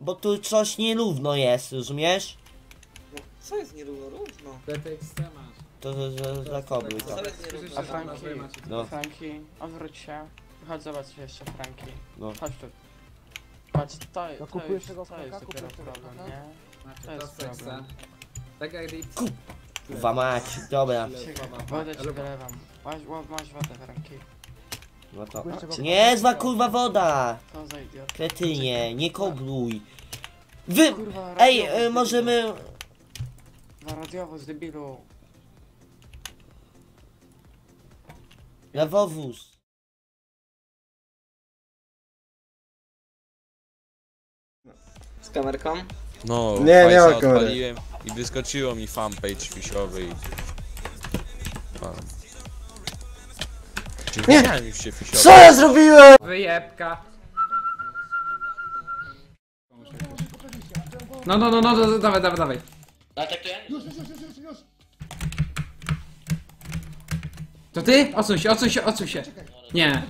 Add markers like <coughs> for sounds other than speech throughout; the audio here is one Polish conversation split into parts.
bo tu coś nierówno jest, rozumiesz? No, co jest nierówno? Równo. Pretekst masz. To, to, to zakobluj to. Co jest nierówno? A Franki? No. Franki, odwróć się. Chodź zobacz jeszcze Franki. No. Chodź tu. Patrz, to, to, kupujesz jest, tego to jest dopiero Kupujesz tego problem, Franka? nie? To jest problem. Tak jak. Kurwa mać, dobra. Wodę ci wylewam. Masz wodę Franki. No to. Nie, zła kurwa woda! To za idiot. Kretynie, nie kobluj. Wy... Kurwa, Ej, y, możemy... Na radiowóz, debilu. Na wowóz. Z kamerką? No, Nie, nie Fajsa ma kamery. odpaliłem i wyskoczyło mi fanpage fisiowy i... Nie! już się? Co ja zrobiłem? Wyjebka. No, no, no, no, no, dawaj, dawaj, dawaj. To ty? Odsuń się, odsuń się, odsuń się. Nie.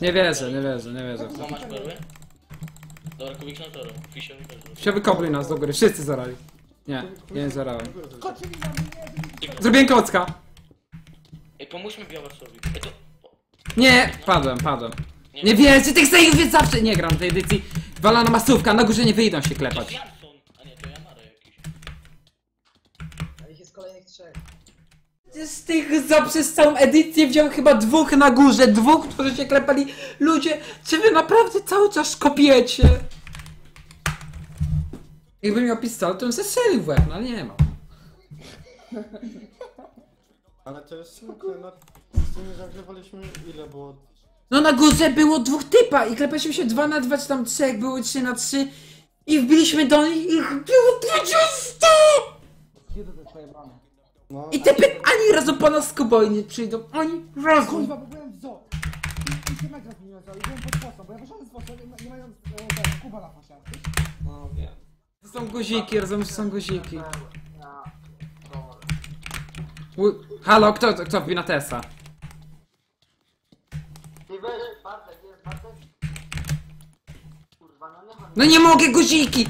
Nie wierzę, nie wierzę, nie wierzę. w to. Perły? Dobra, kubik na toro. Fisiowy też. Się wykopluj nas do góry, wszyscy zarali. Nie, ja nie zarałem. Zrobiłem klocka. Ej, pomóżmy. Ej, to... Nie, padłem, padłem. Nie wierzę, tych zajów zawsze nie gram w tej edycji. Walana masówka, na górze nie wyjdą się To klepać. jest Jansson! A nie, to Yamara jakiś. Z tych za przez całą edycję wziął chyba dwóch na górze, dwóch, którzy się klepali. Ludzie, czy wy naprawdę cały czas kopiecie? Jakbym miał pistolet, to bym zestrzelił w łeb, no ale nie mam. Ale to jest smutne, no. Z tym zagrywaliśmy ile było? No na górze było dwóch typa i klepaliśmy się dwa na dwa, czy tam jak były trzy na trzy. I wbiliśmy do nich i ich było 20! No, I typy ani razu po nas z nie przyjdą, ani razu. Kurwa, bo byłem w zoo. I, i się metra zmieniłem i byłem pod fosą, bo ja wyszedłem z fosą, nie, nie mając e, Kuba na fosie. No wiem. To są guziki, rozumiem, że są guziki. U, halo, kto, kto wbił na Tesa? No nie mogę, guziki!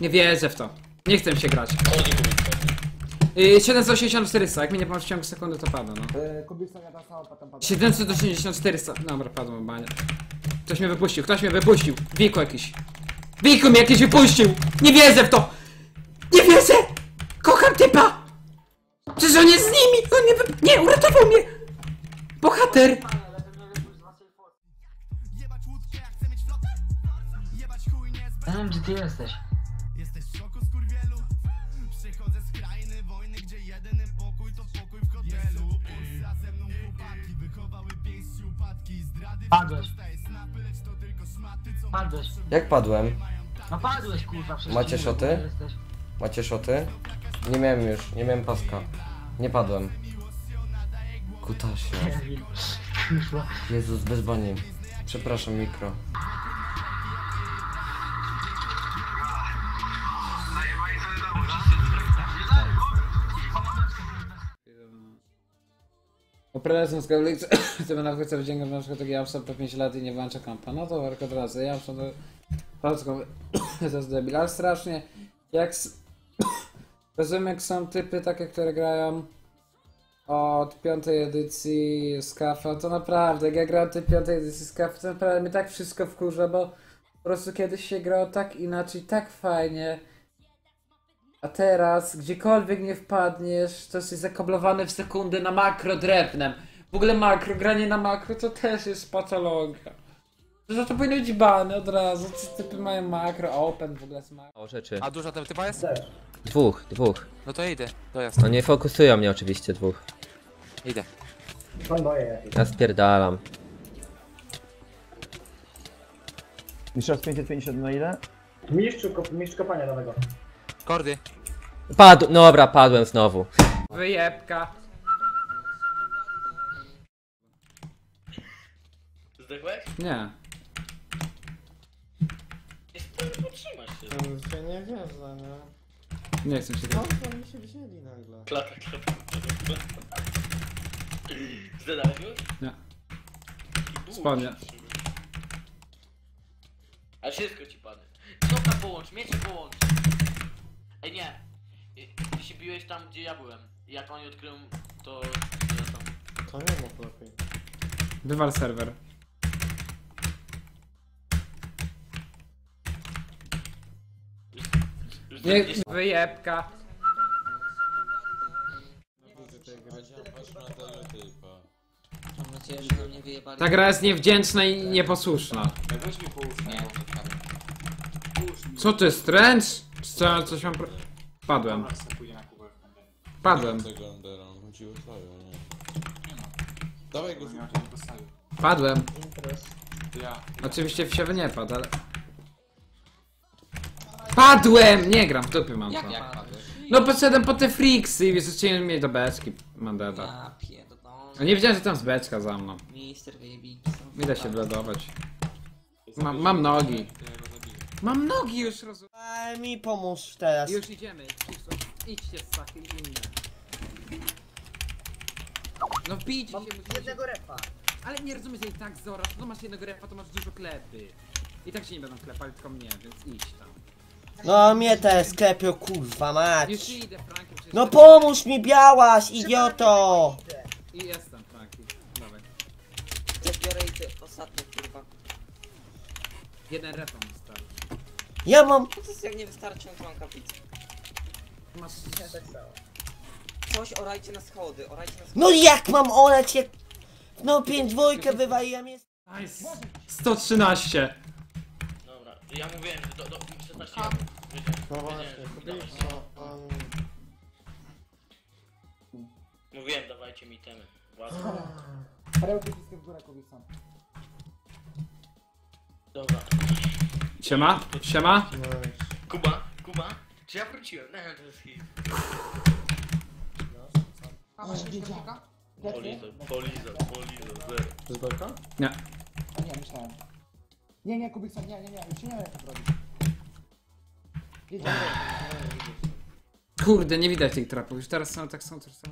Nie wierzę w to. Nie chcę się grać. Yy, 780 400, jak mnie nie pomoże w ciągu sekundy, to pada, no. E, Kubik sobie ta sama potem pada. 780 400, dobra, padłem, banie. Ktoś mnie wypuścił, ktoś mnie wypuścił. Wiku jakiś. Wiku mnie jakiś wypuścił! Nie wierzę w to! Nie wierzę! Kocham typa! Przecież on jest z nimi! On mnie wy... Nie, uratował mnie! Bohater! Ja nie wiem gdzie ty jesteś. Padłeś. Padłeś. Jak padłem? No padłeś kurwa przecież. Macie szoty? jesteś. Macie szoty? Nie miałem już, nie miałem paska. Nie padłem. Kutasie. Kurwa. Jezus, bez bani. Przepraszam, mikro. Operacją z kabli, chcemy na przykład wyciągnąć na przykład taki Absor po 5 lat i nie włącza kompa. No to work od razu. Ja to... Polską... to <coughs> jest debil, ale strasznie... Jak... <coughs> Rozumiem, jak są typy takie, które grają od piątej edycji Skafa, to naprawdę, jak ja grałem tej piątej edycji Skafa, to naprawdę mnie tak wszystko wkurza, bo po prostu kiedyś się grało tak inaczej, tak fajnie. A teraz, gdziekolwiek nie wpadniesz, to jesteś zakoblowany w sekundę na makro drewnem. W ogóle makro, granie na makro to też jest patologia. To za to powinno być bany od razu, co typy mają makro, open w ogóle jest makro. O rzeczy. A dużo tam typa jest? Dwóch, dwóch. No to idę, dojazd. No nie fokusują mnie oczywiście dwóch. Idę. Ja spierdalam. Mistrzostw 550 na ile? Mistrz, mistrz kopania nowego. Kordy. Padł, no dobra, padłem znowu. Wyjebka. Zdechłeś? Nie. Potrzymać się. Się nie wierzę, nie? Nie chcę się Skąd oni się wzięli nagle? Klata, klata, klata. Już? Nie. Spodnie. się. wszystko ci padnie. Czołka połącz, miecze połącz. Nie. Ty się biłeś tam, gdzie ja byłem. Jak oni odkryją, to... to ja tam... To nie mów lepiej. Wywal serwer. Już- Nie, już- wyjebka. Patrz na tego typa. Mam nadzieję, że nam nie wyjebali. Ta gra jest niewdzięczna i nieposłuszna. Co to jest tręcz? Co, coś mam... Pro... Padłem. Padłem. Tego on nie? Dawaj go Padłem. Oczywiście wsiowy nie padł, ale... Padłem! Nie gram, w dupy mam to. No poszedłem po te friksy i zacząłem mieć do beczki mandata. Ja pierdolę. A nie wiedziałem, że tam z beczka za mną. Mister wyjebik. Idę się wlodować. Mam, mam nogi. Mam nogi już, rozumiem. Ale mi pomóż teraz. Już idziemy. Idźcie z sachy i inne. No bijcie się, musicie... Jednego repa. Ale nie rozumiesz, że i tak Zora, to masz jednego repa, to masz dużo klepy. I tak się nie będą klepali, tylko mnie, więc idź tam. No mnie te sklepią, kurwa mać. Już idę, przecież No pomóż mi białaś, idioto! I jestem, Franki. Dawaj. Ja biorę i ty ostatni kurwa. Jeden repa mi stary. Ja mam... To jest jak nie kaplicę. Masz... Coś orajcie na schody, orajcie na schody. No jak mam oleć jak... No 5 dwójkę wywaliłem jest... Nice. 113. Dobra, ja mówiłem, że do, do 16 lat. No właśnie, no. Mówiłem, dawajcie mi temy. Własne. Wszystkie w górę, Kubikson. Dobra. Siema, siema. Kuba, Kuba, czy ja wróciłem? Nie, to jest hit. A masz wielka? Polizor, polizor, polizor, zero. Z belka? Nie. A nie, myślałem. Nie, nie, Kubikson, nie, nie, nie, już się nie wiem jak to. Jedziemy. Kurde, nie widać tych trapów. Już teraz są tak są, teraz są.